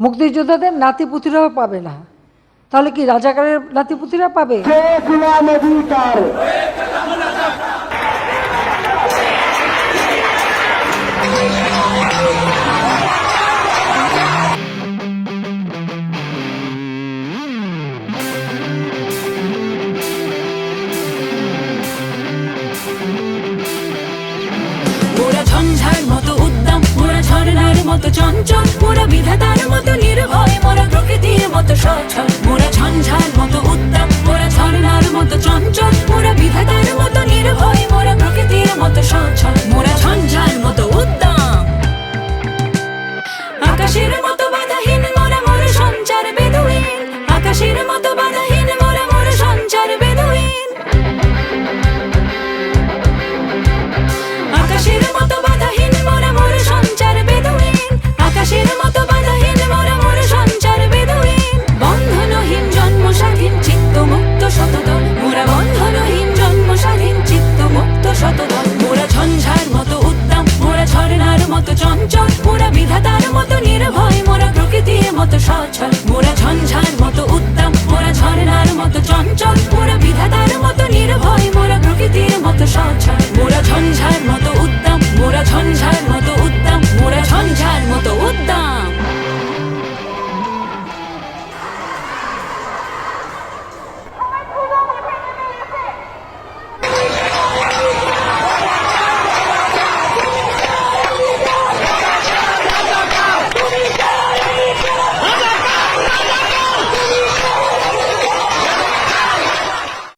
মুক্তিযোদ্ধাদের নাতিপুতিরাও পাবে না। তাহলে কি রাজাকারের নাতিপুতিরা পাবে? মতো চঞ্চল, মোরা বিধাতার মতো নির্ভয়, মোরা প্রকৃতির মতো সচল মোরা ঝঞ্ঝার মতো উত্তাপ মোরা ঝর্ণার মতো চঞ্চল।